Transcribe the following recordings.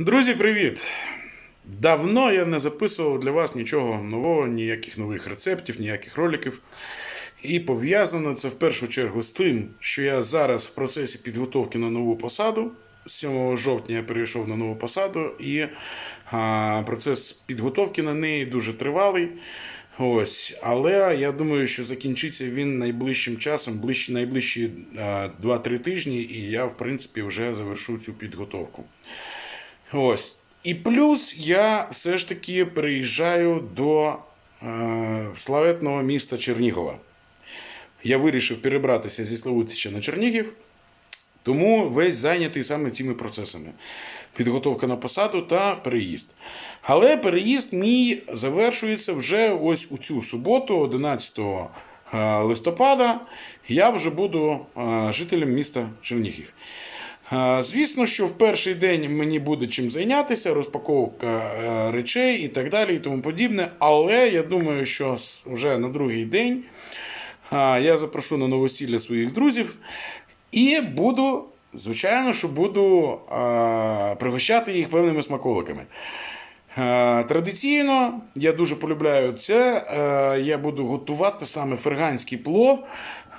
Друзі, привіт! Давно я не записував для вас нічого нового, ніяких нових рецептів, ніяких роликів. І пов'язано це в першу чергу з тим, що я зараз в процесі підготовки на нову посаду. З 7 жовтня я перейшов на нову посаду, і а, процес підготовки на неї дуже тривалий. Ось, але я думаю, що закінчиться він найближчим часом, ближче, найближчі а, 2-3 тижні, і я, в принципі, вже завершу цю підготовку. Ось. І плюс я все ж таки переїжджаю до е, славетного міста Чернігова. Я вирішив перебратися зі Славутича на Чернігів, тому весь зайнятий саме цими процесами: підготовка на посаду та переїзд. Але переїзд мій завершується вже ось у цю суботу, 11 е, листопада. Я вже буду е, жителем міста Чернігів. Звісно, що в перший день мені буде чим зайнятися, розпаковка е, речей і так далі, і тому подібне. Але я думаю, що вже на другий день я запрошу на новосілля своїх друзів і буду, звичайно, що буду пригощати їх певними смаколиками. Е, Традиційно я дуже полюбляю це. Е, Я буду готувати саме ферганський плов.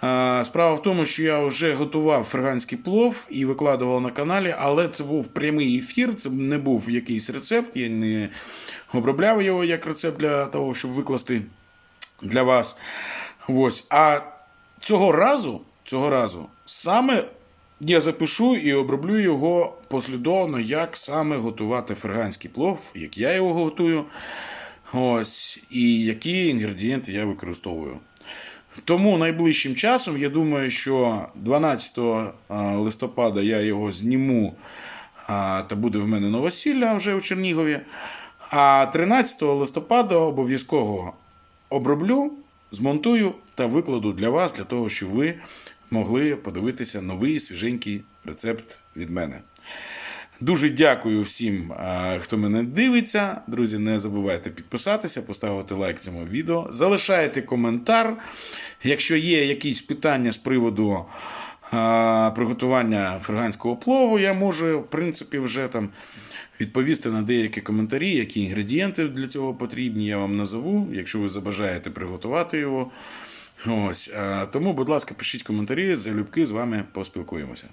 Е, Справа в тому, що я вже готував ферганський плов і викладував на каналі, але це був прямий ефір, це не був якийсь рецепт. Я не обробляв його як рецепт для того, щоб викласти для вас. Ось. А цього разу, цього разу саме я запишу і оброблю його послідовно, як саме готувати ферганський плов, як я його готую. Ось, і які інгредієнти я використовую. Тому найближчим часом, я думаю, що 12 листопада я його зніму, та буде в мене новосілля вже у Чернігові. А 13 листопада обов'язково оброблю, змонтую та викладу для вас, для того, щоб ви могли подивитися новий свіженький рецепт від мене. Дуже дякую всім, хто мене дивиться. Друзі, не забувайте підписатися, поставити лайк цьому відео. Залишайте коментар. Якщо є якісь питання з приводу приготування ферганського плову, я можу, в принципі, вже там відповісти на деякі коментарі, які інгредієнти для цього потрібні. Я вам назову, якщо ви забажаєте приготувати його. Ось. Тому, будь ласка, пишіть коментарі, залюбки з вами поспілкуємося.